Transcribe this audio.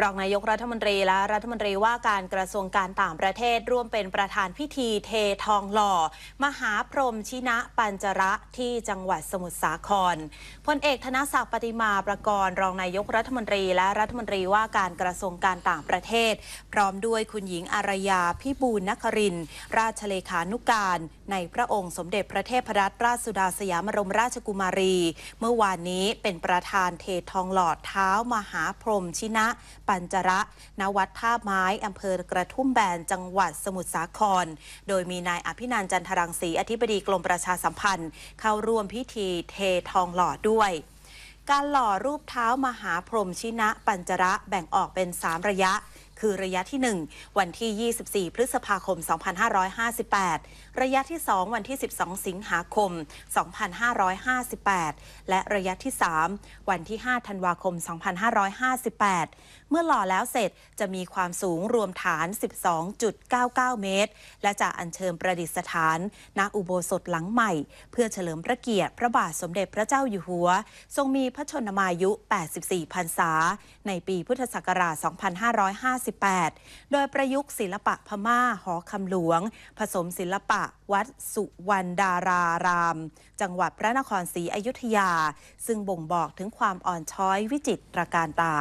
รองนายกรัฐมนตรีและรัฐมนตรีว่าการกระทรวงการต่างประเทศร่วมเป็นประธานพิธีเททองหล่อ มหาพรหมชินะปัญจระที่จังหวัดสมุทรสาครพลเอกธนศักดิ์ปฏิมาประกรณ์รองนายกรัฐมนตรีและรัฐมนตรีว่าการกระทรวงการต่างประเทศ พร้อมด้วยคุณหญิงอารยาพิบูลนคริน ราชเลขานุการ ในพระองค์สมเด็จพระเทพรัตนราชสุดาสยามบรมราชกุมารี เมื่อวานนี้เป็นประธานเททองหล่อเท้ามหาพรหมชินะปัญจระณวัดท่าไม้อำเภอกระทุ่มแบนจังหวัดสมุทรสาคร โดยมีนายอภินันจันทรังสีอธิบดีกรมประชาสัมพันธ์ เข้าร่วมพิธีเททองหล่อด้วยการหล่อรูปเท้ามหาพรหมชินะปัญจระแบ่งออกเป็น 3 ระยะ คือระยะที่ 1 วันที่ 24 พฤษภาคม 2558 ระยะที่ 2 วันที่ 12 สิงหาคม 2558 และระยะที่ 3 วันที่ 5 ธันวาคม 2558 เมื่อหล่อแล้วเสร็จจะมีความสูงรวมฐาน 12.99 เมตร และจะอัญเชิญประดิษฐาน ณอุโบสถหลังใหม่ เพื่อเฉลิมพระเกียรติพระบาทสมเด็จพระเจ้าอยู่หัว ทรงมีพระชนมายุ 84 พรรษา ในปีพุทธศักราช 255 2558 โดยประยุกต์ศิลปะพม่าหอคำหลวง ผสมศิลปะวัดสุวรรณดาราราม จังหวัดพระนครศรีอยุธยา ซึ่งบ่งบอกถึงความอ่อนช้อยวิจิตรการตา